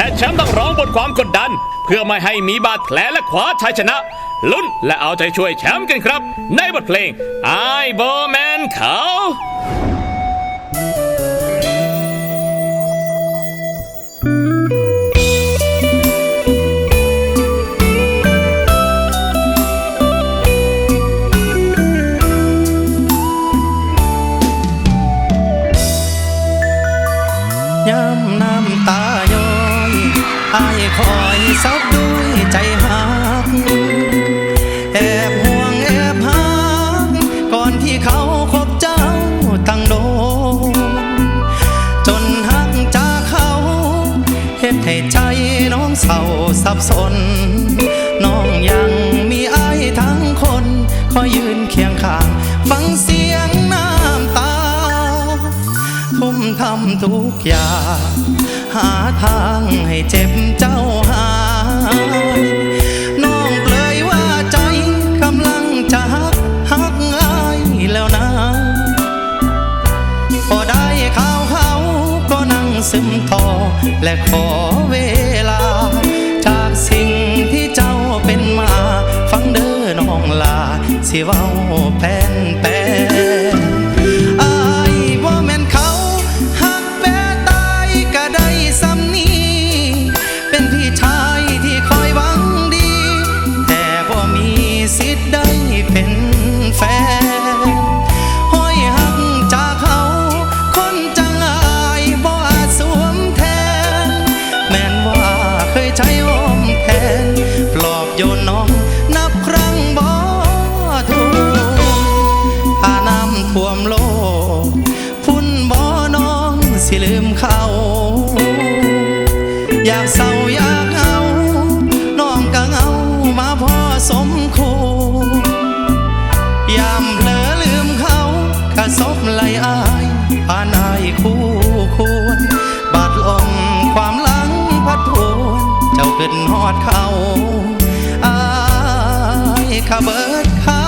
แต่แชมป์ต้องร้องบนความกดดัน เพื่อไม่ให้มีบาดแผลและคว้าชัยชนะ ลุ้นและเอาใจช่วยแชมป์กันครับ ในบทเพลง I b o Man เขาย้ำน้ำตาย้อย อายคอยซับด้วยใจหักแอบห่วงแอบหักก่อนที่เขาคบเจ้าตั้งโดจนหักจากเขาเฮ็ดให้ใจน้องเศร้าสับสน น้องยังมีอายทั้งคน คอยยืนเคียงข้างฟังเสียำทุกอย่าง หาทางให้เจ็บเจ้าหายน้องเปลยว่าใจกำลังจะหักหักง่ายแล้วนะ พอได้ข่าวเขาก็นั่งซึมทอและขอเวลา จากสิ่งที่เจ้าเป็นมา ฟังเด้อน้องลาสิเว้า ก็ไอยากเศร้าอยากเอาน้องก็เอามาพอสมควรยามเผลอลืมเขากระซบไหลอายผ่านอายคู่ควรบาดลมความหลังพัดพวนเจ้าขึ้นหอดเขาอายขาเบิดข้า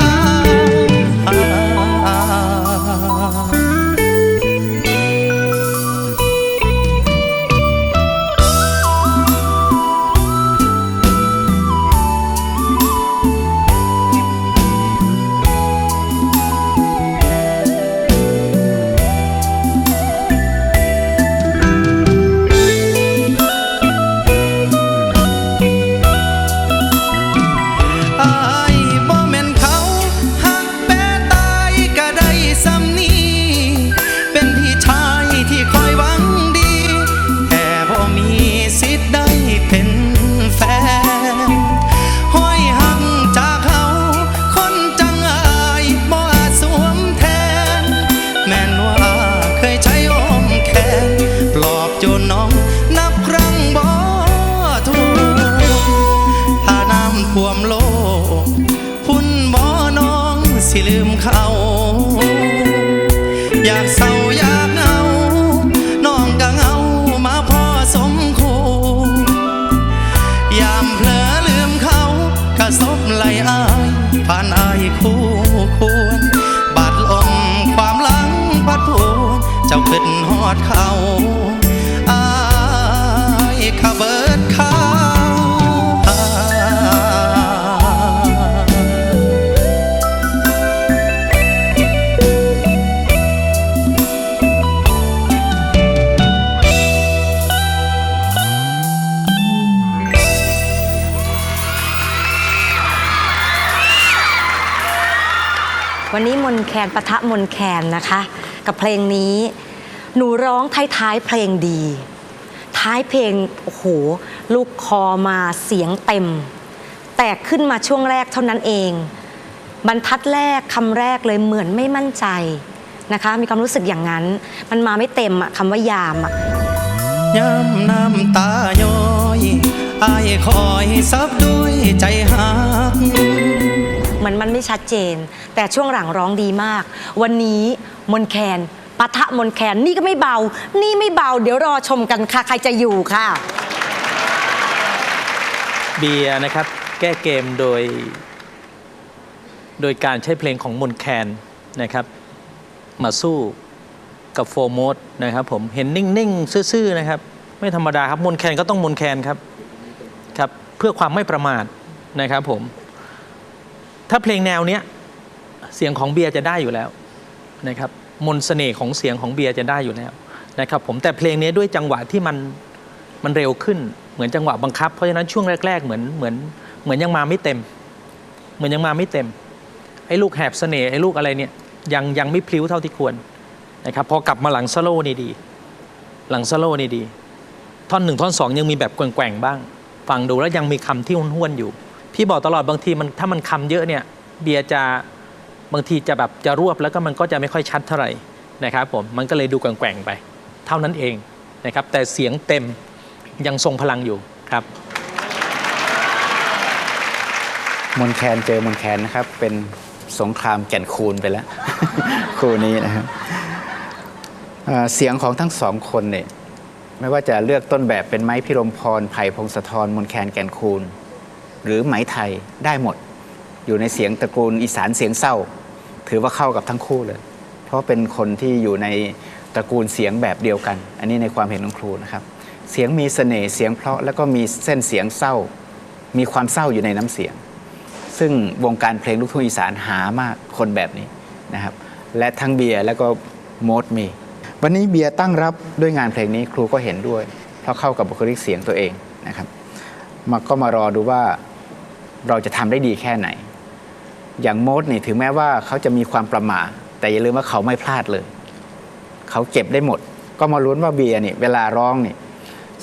น้ำท่วมโลกพุ่นบ่น้องสิลืมเขา อยากเศร้าอยากเหงา น้องก็เหงามาพอสมควรยามเผลอลืมเขากระซบไหลอายผ่านอายคู่ควรบาดลมความหลังพัดพวนเจ้าขึ้นหอดเขา วันนี้มนแคนปะทะมนแคนนะคะ กับเพลงนี้ หนูร้องท้ายๆเพลงดี ท้ายเพลงโอ้โหลูกคอมาเสียงเต็ม แต่ขึ้นมาช่วงแรกเท่านั้นเอง บรรทัดแรกคำแรกเลยเหมือนไม่มั่นใจนะคะ มีความรู้สึกอย่างนั้น มันมาไม่เต็มอะคำว่ายามอะย้ำน้ำตาย้อยอายคอยซับด้วยใจหัก มันมันไม่ชัดเจน แต่ช่วงหลังร้องดีมาก วันนี้มนแคนปะทะมนแคนนี่ก็ไม่เบา นี่ไม่เบา เดี๋ยวรอชมกันค่ะ ใครจะอยู่ค่ะ เบียร์นะครับ แก้เกมโดย โดยการใช้เพลงของมนแคนนะครับ มาสู้กับโฟร์โมดนะครับผมเห็นนิ่งๆ ซื่อๆนะครับ ไม่ธรรมดาครับมนแคนก็ต้องมนแคนครับครับ เพื่อความไม่ประมาทนะครับผม ถ้าเพลงแนวเนี้ยเสียงของเบียร์จะได้อยู่แล้วนะครับมนต์เสน่ห์ของเสียงของเบียร์จะได้อยู่แล้วนะครับผมแต่เพลงนี้ด้วยจังหวะที่มันมันเร็วขึ้นเหมือนจังหวะบังคับ เพราะฉะนั้นช่วงแรก ๆ เหมือนเหมือนเหมือนยังมาไม่เต็ม เหมือนยังมาไม่เต็มไอ้ลูกแหบเสน่ห์ไอ้ลูกอะไรเนี่ยยังยังไม่พลิ้วเท่าที่ควรนะครับพอกลับมาหลังสโลนี่ดี หลังสโลนี่ดี ท่อนหนึ่งท่อนสองยังมีแบบแกว่งๆบ้าง ฟังดูแล้วยังมีคำที่ห้วนๆอยู่ พี่บอกตลอดบางทีมันถ้ามันคำเยอะเนี่ยเบียร์จะบางทีจะแบบจะรวบแล้วก็มันก็จะไม่ค่อยชัดเท่าไหร่นะครับผมมันก็เลยดูแกว่งๆไป เท่านั้นเองนะครับ แต่เสียงเต็มยังทรงพลังอยู่ครับมนแคนเจอมนแคนนะครับ เป็นสงครามแก่นคูนไปแล้วคู่นี้นะครับเอ่อเสียงของทั้งสองคนเนี่ยไม่ว่าจะเลือกต้นแบบเป็นไม้พิรมพรไผ่พงศธรมนแคนแก่นคูน หรือไหมไทยได้หมด อยู่ในเสียงตระกูลอีสานเสียงเศร้า ถือว่าเข้ากับทั้งคู่เลย เพราะเป็นคนที่อยู่ในตระกูลเสียงแบบเดียวกัน อันนี้ในความเห็นของครูนะครับ เสียงมีเสน่ห์เสียงเพราะแล้วก็มีเส้นเสียงเศร้า มีความเศร้าอยู่ในน้ำเสียง ซึ่งวงการเพลงลูกทุ่งอีสานหามากคนแบบนี้นะครับและทั้งเบียร์แล้วก็โมดมี วันนี้เบียร์ตั้งรับด้วยงานเพลงนี้ครูก็เห็นด้วย เพราะเข้ากับบุคลิกเสียงตัวเองนะครับมาก็มารอดูว่า เราจะทำได้ดีแค่ไหน อย่างโมดนี่ถึงแม้ว่าเขาจะมีความประมาทแต่อย่าลืมว่าเขาไม่พลาดเลย เขาเก็บได้หมด ก็มาลุ้นว่าเบียร์นี่เวลาร้องนี่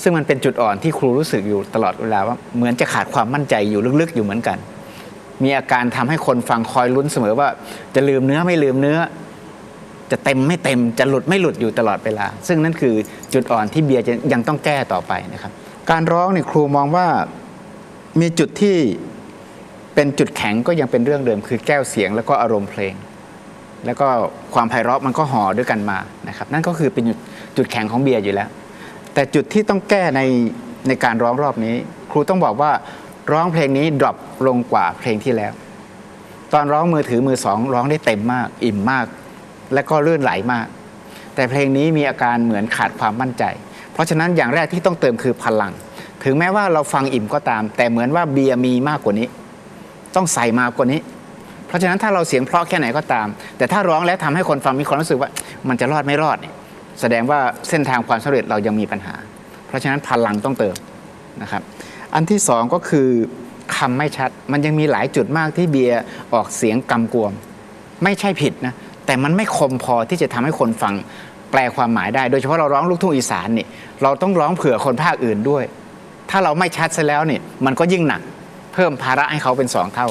ซึ่งมันเป็นจุดอ่อนที่ครูรู้สึกอยู่ตลอดเวลาว่าเหมือนจะขาดความมั่นใจอยู่ลึกๆอยู่เหมือนกัน มีอาการทำให้คนฟังคอยลุ้นเสมอว่า จะลืมเนื้อไม่ลืมเนื้อ จะเต็มไม่เต็มจะหลุดไม่หลุดอยู่ตลอดเวลา ซึ่งนั่นคือจุดอ่อนที่เบียร์จะยังต้องแก้ต่อไปนะครับ การร้องเนี่ยครูมองว่ามีจุดที่ เป็นจุดแข็งก็ยังเป็นเรื่องเดิม คือแก้วเสียงแล้วก็อารมณ์เพลง แล้วก็ความไพเราะมันก็ห่อด้วยกันมานะครับ นั่นก็คือเป็นจุดจุดแข็งของเบียร์อยู่แล้ว แต่จุดที่ต้องแก้ในในการร้องรอบนี้ ครูต้องบอกว่าร้องเพลงนี้ดรอปลงกว่าเพลงที่แล้ว ตอนร้องมือถือมือสองร้องได้เต็มมาก อิ่มมาก และก็ลื่นไหลมาก แต่เพลงนี้มีอาการเหมือนขาดความมั่นใจ เพราะฉะนั้นอย่างแรกที่ต้องเติมคือพลัง ถึงแม้ว่าเราฟังอิ่มก็ตาม แต่เหมือนว่าเบียร์มีมากกว่านี้ ต้องใส่มากกว่านี้ เพราะฉะนั้นถ้าเราเสียงเพราะแค่ไหนก็ตาม แต่ถ้าร้องแล้วทำให้คนฟังมีความรู้สึกว่ามันจะรอดไม่รอดเนี่ยแสดงว่าเส้นทางความสำเร็จเรายังมีปัญหา เพราะฉะนั้นพลังต้องเติมนะครับ อันที่สองก็คือคำไม่ชัด มันยังมีหลายจุดมากที่เบียร์ออกเสียงกำกวม ไม่ใช่ผิดนะ แต่มันไม่คมพอที่จะทำให้คนฟังแปลความหมายได้ โดยเฉพาะเราร้องลูกทุ่งอีสานนี่ เราต้องร้องเผื่อคนภาคอื่นด้วย ถ้าเราไม่ชัดซะแล้วนี่ มันก็ยิ่งหนัก พิ่มภาระให้เขาเป็นสองเท่า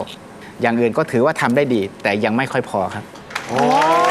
อย่างอื่นก็ถือว่าทำได้ดี แต่ยังไม่ค่อยพอครับ โอ้